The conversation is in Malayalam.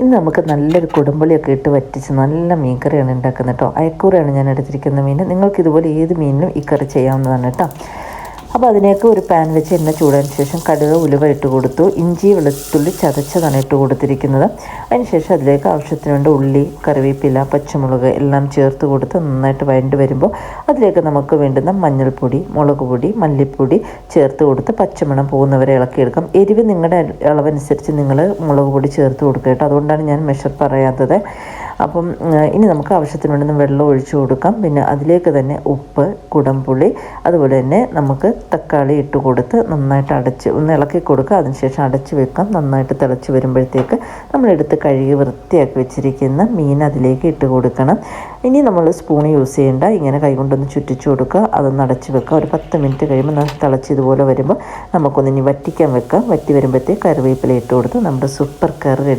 ഇന്ന് നമുക്ക് നല്ലൊരു കുടുംബളിയൊക്കെ ഇട്ട് വറ്റിച്ച് നല്ല മീൻകറിയാണ് ഉണ്ടാക്കുന്നത് കേട്ടോ. അയക്കൂറയാണ് ഞാൻ എടുത്തിരിക്കുന്ന മീൻ. നിങ്ങൾക്ക് ഇതുപോലെ ഏത് മീനിലും ഈ കറി ചെയ്യാവുന്നതാണ് കേട്ടോ. അപ്പോൾ അതിനേക്ക് ഒരു പാൻ വെച്ച് എണ്ണ ചൂടാൻ ശേഷം കടുക് ഉലുവ ഇട്ട് കൊടുത്തു. ഇഞ്ചി വെളുത്തുള്ളി ചതച്ചതാണ് ഇട്ട് കൊടുത്തിരിക്കുന്നത്. അതിനുശേഷം അതിലേക്ക് ആവശ്യത്തിന് വേണ്ട ഉള്ളി കറിവേപ്പില പച്ചമുളക് എല്ലാം ചേർത്ത് കൊടുത്ത് നന്നായിട്ട് വഴണ്ട് വരുമ്പോൾ അതിലേക്ക് നമുക്ക് വേണ്ടുന്ന മഞ്ഞൾപ്പൊടി മുളക് പൊടി മല്ലിപ്പൊടി ചേർത്ത് കൊടുത്ത് പച്ചമണം പോകുന്നവരെ ഇളക്കിയെടുക്കാം. എരിവ് നിങ്ങളുടെ അളവനുസരിച്ച് നിങ്ങൾ മുളക് പൊടി ചേർത്ത് കൊടുക്കുക കേട്ടോ. അതുകൊണ്ടാണ് ഞാൻ മെഷർ പറയാത്തത്. അപ്പം ഇനി നമുക്ക് ആവശ്യത്തിന് വേണ്ടുന്ന വെള്ളം ഒഴിച്ചു കൊടുക്കാം. പിന്നെ അതിലേക്ക് തന്നെ ഉപ്പ് കുടംപുളി അതുപോലെ തന്നെ നമുക്ക് തക്കാളി ഇട്ട് കൊടുത്ത് നന്നായിട്ട് അടച്ച് ഒന്ന് ഇളക്കി കൊടുക്കുക. അതിനുശേഷം അടച്ച് വെക്കാം. നന്നായിട്ട് തിളച്ച് വരുമ്പോഴത്തേക്ക് നമ്മളെടുത്ത് കഴുകി വൃത്തിയാക്കി വെച്ചിരിക്കുന്ന മീൻ അതിലേക്ക് ഇട്ട് കൊടുക്കണം. ഇനി നമ്മൾ സ്പൂൺ യൂസ് ചെയ്യേണ്ട ഇങ്ങനെ കൈകൊണ്ടൊന്ന് ചുറ്റിച്ചു കൊടുക്കുക. അതൊന്ന് അടച്ച് വെക്കുക. ഒരു പത്ത് മിനിറ്റ് കഴിയുമ്പോൾ തിളച്ച് ഇതുപോലെ വരുമ്പോൾ നമുക്കൊന്ന് ഇനി വറ്റിക്കാൻ വെക്കാം. വറ്റി വരുമ്പോഴത്തേക്ക് കറിവേപ്പില ഇട്ട് കൊടുത്ത് നമ്മുടെ സൂപ്പർ കറി